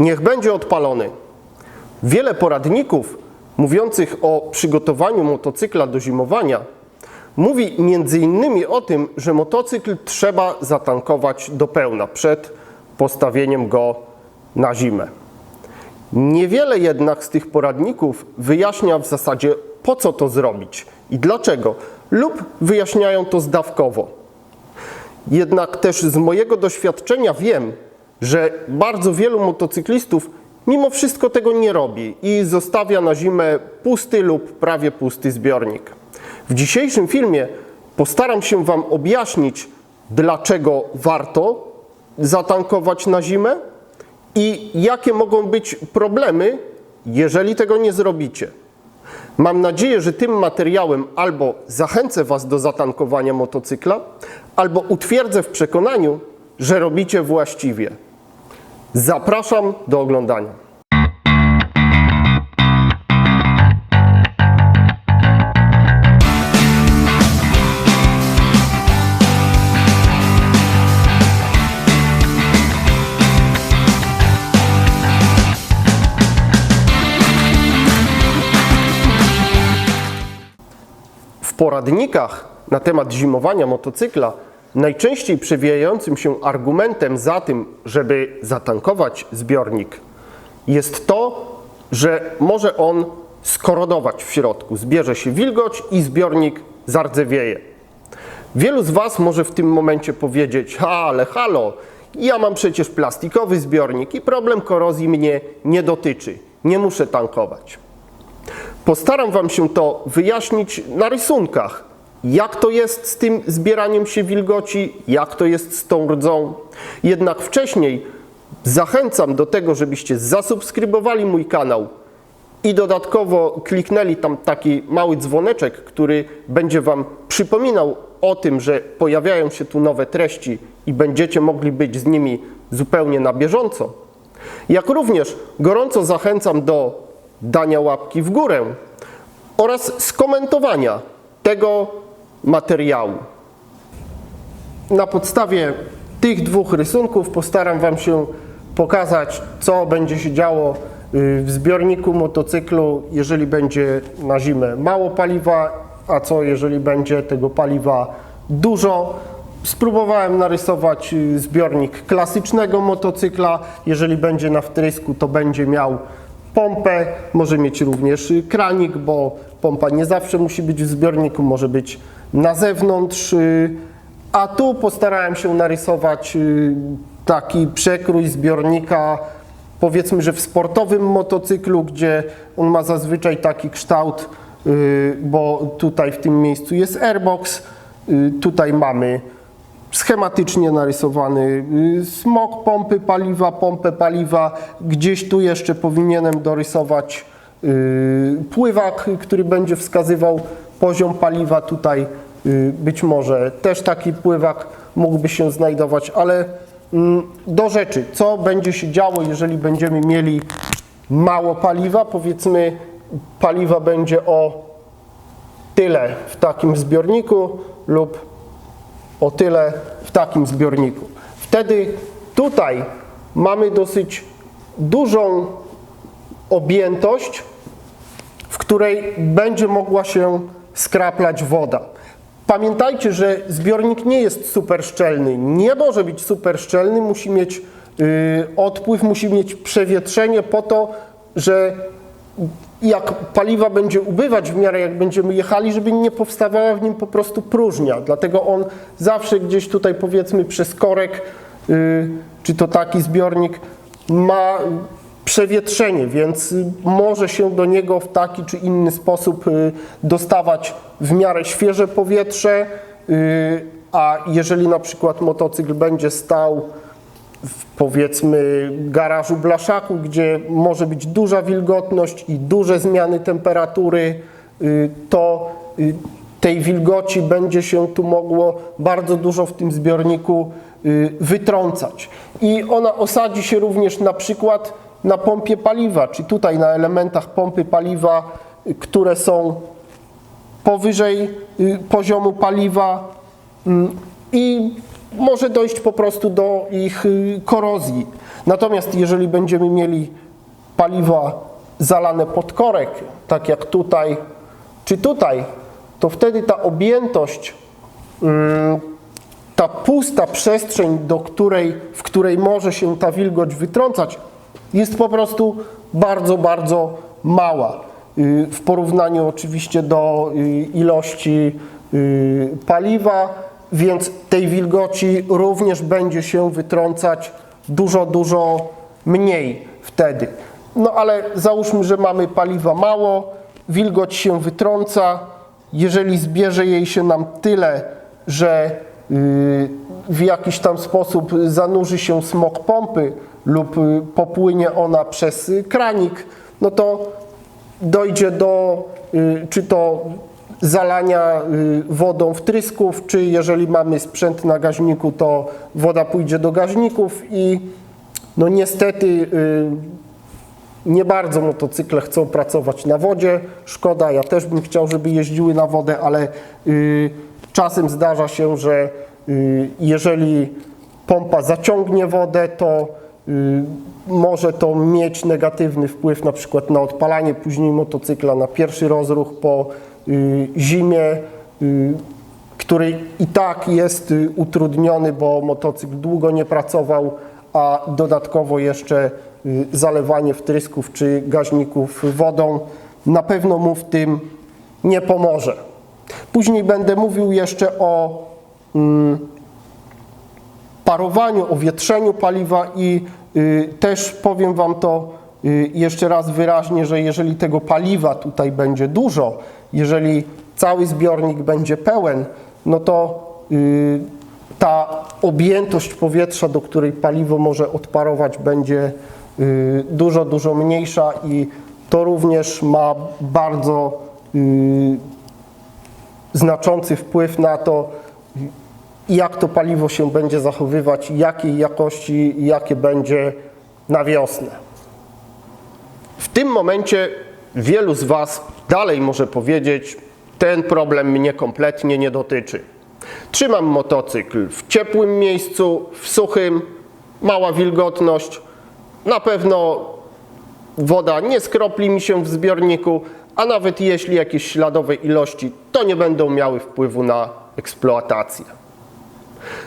Niech będzie odpalony. Wiele poradników mówiących o przygotowaniu motocykla do zimowania mówi innymi o tym, że motocykl trzeba zatankować do pełna przed postawieniem go na zimę. Niewiele jednak z tych poradników wyjaśnia w zasadzie po co to zrobić i dlaczego, lub wyjaśniają to zdawkowo. Jednak też z mojego doświadczenia wiem, że bardzo wielu motocyklistów mimo wszystko tego nie robi i zostawia na zimę pusty lub prawie pusty zbiornik. W dzisiejszym filmie postaram się Wam objaśnić, dlaczego warto zatankować na zimę i jakie mogą być problemy, jeżeli tego nie zrobicie. Mam nadzieję, że tym materiałem albo zachęcę Was do zatankowania motocykla, albo utwierdzę w przekonaniu, że robicie właściwie. Zapraszam do oglądania. W poradnikach na temat zimowania motocykla najczęściej przewijającym się argumentem za tym, żeby zatankować zbiornik, jest to, że może on skorodować w środku. Zbierze się wilgoć i zbiornik zardzewieje. Wielu z Was może w tym momencie powiedzieć: "Ha, Ale halo, ja mam przecież plastikowy zbiornik i problem korozji mnie nie dotyczy. Nie muszę tankować. Postaram Wam się to wyjaśnić na rysunkach. Jak to jest z tym zbieraniem się wilgoci, jak to jest z tą rdzą. Jednak wcześniej zachęcam do tego, żebyście zasubskrybowali mój kanał i dodatkowo kliknęli tam taki mały dzwoneczek, który będzie Wam przypominał o tym, że pojawiają się tu nowe treści i będziecie mogli być z nimi zupełnie na bieżąco. Jak również gorąco zachęcam do dania łapki w górę oraz skomentowania tego materiału. Na podstawie tych dwóch rysunków postaram Wam się pokazać, co będzie się działo y, w zbiorniku motocyklu, jeżeli będzie na zimę mało paliwa, a co jeżeli będzie tego paliwa dużo. Spróbowałem narysować y, zbiornik klasycznego motocykla. Jeżeli będzie na wtrysku, to będzie miał pompę, może mieć również kranik, bo pompa nie zawsze musi być w zbiorniku, może być na zewnątrz. A tu postarałem się narysować y, taki przekrój zbiornika, powiedzmy, że w sportowym motocyklu, gdzie on ma zazwyczaj taki kształt, y, bo tutaj w tym miejscu jest airbox, y, tutaj mamy schematycznie narysowany y, smok pompy paliwa, pompę paliwa. Gdzieś tu jeszcze powinienem dorysować y, pływak, który będzie wskazywał poziom paliwa. Tutaj y, być może też taki pływak mógłby się znajdować, ale mm, do rzeczy, co będzie się działo, jeżeli będziemy mieli mało paliwa, powiedzmy paliwa będzie o tyle w takim zbiorniku lub o tyle w takim zbiorniku. Wtedy tutaj mamy dosyć dużą objętość, w której będzie mogła się skraplać woda. Pamiętajcie, że zbiornik nie jest super szczelny. Nie może być super szczelny, musi mieć yy, odpływ, musi mieć przewietrzenie po to, że jak paliwa będzie ubywać w miarę jak będziemy jechali, żeby nie powstawała w nim po prostu próżnia. Dlatego on zawsze gdzieś tutaj powiedzmy przez korek, yy, czy to taki zbiornik, ma przewietrzenie, więc y, może się do niego w taki czy inny sposób y, dostawać w miarę świeże powietrze, y, a jeżeli na przykład motocykl będzie stał w powiedzmy garażu blaszaku, gdzie może być duża wilgotność i duże zmiany temperatury, y, to y, tej wilgoci będzie się tu mogło bardzo dużo w tym zbiorniku y, wytrącać. I ona osadzi się również na przykład na pompie paliwa, czy tutaj na elementach pompy paliwa, które są powyżej poziomu paliwa mm, i może dojść po prostu do ich y, korozji. Natomiast jeżeli będziemy mieli paliwa zalane pod korek, tak jak tutaj czy tutaj, to wtedy ta objętość, mm, ta pusta przestrzeń, do której, w której może się ta wilgoć wytrącać, jest po prostu bardzo, bardzo mała. Y, W porównaniu oczywiście do y, ilości y, paliwa, więc tej wilgoci również będzie się wytrącać dużo, dużo mniej wtedy. No ale załóżmy, że mamy paliwa mało, wilgoć się wytrąca. Jeżeli zbierze jej się nam tyle, że y, w jakiś tam sposób zanurzy się smok pompy lub y, popłynie ona przez kranik, no to dojdzie do y, czy to zalania y, wodą wtrysków, czy jeżeli mamy sprzęt na gaźniku, to woda pójdzie do gaźników i no niestety y, nie bardzo motocykle chcą pracować na wodzie. Szkoda, ja też bym chciał, żeby jeździły na wodę, ale y, czasem zdarza się, że jeżeli pompa zaciągnie wodę, to może to mieć negatywny wpływ na przykład na odpalanie później motocykla, na pierwszy rozruch po zimie, y, który i tak jest y, utrudniony, bo motocykl długo nie pracował, a dodatkowo jeszcze y, zalewanie wtrysków czy gaźników wodą na pewno mu w tym nie pomoże. Później będę mówił jeszcze o mm, parowaniu, o wietrzeniu paliwa i y, też powiem Wam to y, jeszcze raz wyraźnie, że jeżeli tego paliwa tutaj będzie dużo, jeżeli cały zbiornik będzie pełen, no to y, ta objętość powietrza, do której paliwo może odparować, będzie y, dużo, dużo mniejsza i to również ma bardzo y, znaczący wpływ na to, jak to paliwo się będzie zachowywać, jakiej jakości jakie będzie na wiosnę. W tym momencie wielu z Was dalej może powiedzieć, ten problem mnie kompletnie nie dotyczy. Trzymam motocykl w ciepłym miejscu, w suchym, mała wilgotność, na pewno woda nie skropli mi się w zbiorniku, a nawet jeśli jakieś śladowe ilości, to nie będą miały wpływu na eksploatację.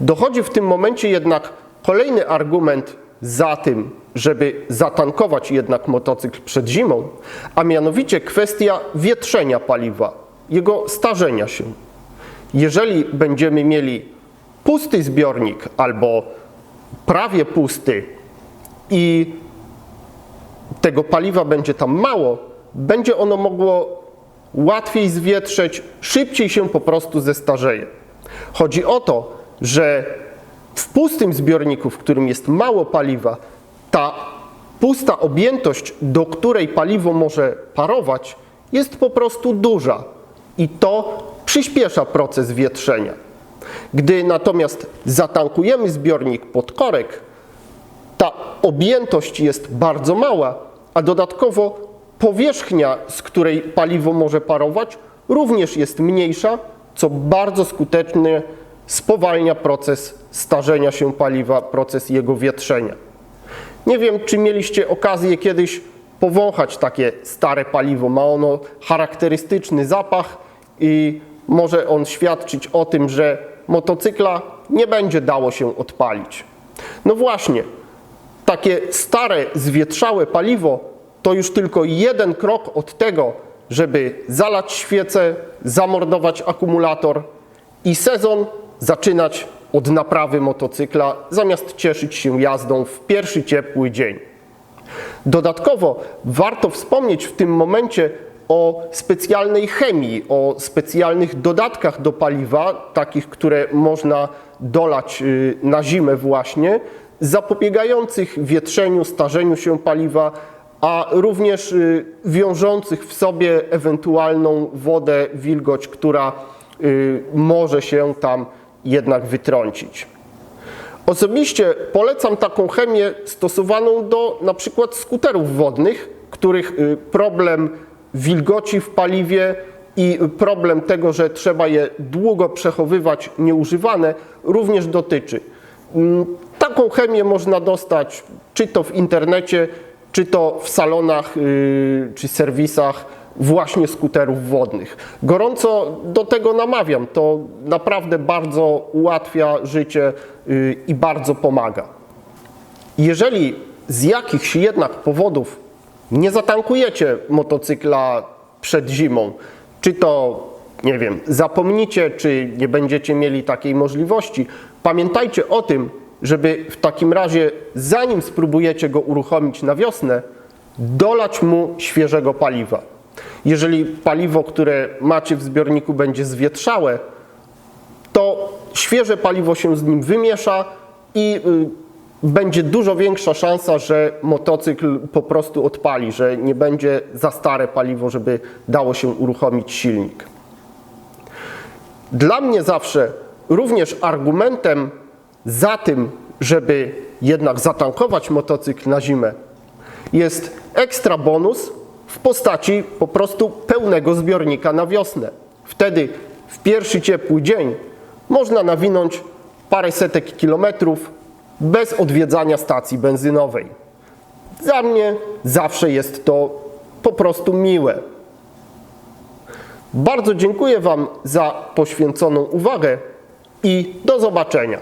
Dochodzi w tym momencie jednak kolejny argument za tym, żeby zatankować jednak motocykl przed zimą, a mianowicie kwestia wietrzenia paliwa, jego starzenia się. Jeżeli będziemy mieli pusty zbiornik albo prawie pusty i tego paliwa będzie tam mało, będzie ono mogło łatwiej zwietrzeć, szybciej się po prostu zestarzeje. Chodzi o to, że w pustym zbiorniku, w którym jest mało paliwa, ta pusta objętość, do której paliwo może parować, jest po prostu duża i to przyspiesza proces wietrzenia. Gdy natomiast zatankujemy zbiornik pod korek, ta objętość jest bardzo mała, a dodatkowo powierzchnia, z której paliwo może parować, również jest mniejsza, co bardzo skutecznie spowalnia proces starzenia się paliwa, proces jego wietrzenia. Nie wiem, czy mieliście okazję kiedyś powąchać takie stare paliwo. Ma ono charakterystyczny zapach i może on świadczyć o tym, że motocykla nie będzie dało się odpalić. No właśnie, takie stare, zwietrzałe paliwo to już tylko jeden krok od tego, żeby zalać świecę, zamordować akumulator i sezon zaczynać od naprawy motocykla, zamiast cieszyć się jazdą w pierwszy ciepły dzień. Dodatkowo warto wspomnieć w tym momencie o specjalnej chemii, o specjalnych dodatkach do paliwa, takich, które można dolać y, na zimę właśnie, zapobiegających wietrzeniu, starzeniu się paliwa, a również y, wiążących w sobie ewentualną wodę, wilgoć, która y, może się tam jednak wytrącić. Osobiście polecam taką chemię stosowaną do na przykład skuterów wodnych, których y, problem wilgoci w paliwie i problem tego, że trzeba je długo przechowywać nieużywane, również dotyczy. Mm, Taką chemię można dostać czy to w internecie, czy to w salonach yy, czy serwisach właśnie skuterów wodnych. Gorąco do tego namawiam. To naprawdę bardzo ułatwia życie yy, i bardzo pomaga. Jeżeli z jakichś jednak powodów nie zatankujecie motocykla przed zimą, czy to, nie wiem, zapomnicie, czy nie będziecie mieli takiej możliwości, pamiętajcie o tym, żeby w takim razie, zanim spróbujecie go uruchomić na wiosnę, dolać mu świeżego paliwa. Jeżeli paliwo, które macie w zbiorniku będzie zwietrzałe, to świeże paliwo się z nim wymiesza i y, będzie dużo większa szansa, że motocykl po prostu odpali, że nie będzie za stare paliwo, żeby dało się uruchomić silnik. Dla mnie zawsze również argumentem za tym, żeby jednak zatankować motocykl na zimę, jest ekstra bonus w postaci po prostu pełnego zbiornika na wiosnę. Wtedy w pierwszy ciepły dzień można nawinąć parę setek kilometrów bez odwiedzania stacji benzynowej. Dla mnie zawsze jest to po prostu miłe. Bardzo dziękuję Wam za poświęconą uwagę i do zobaczenia.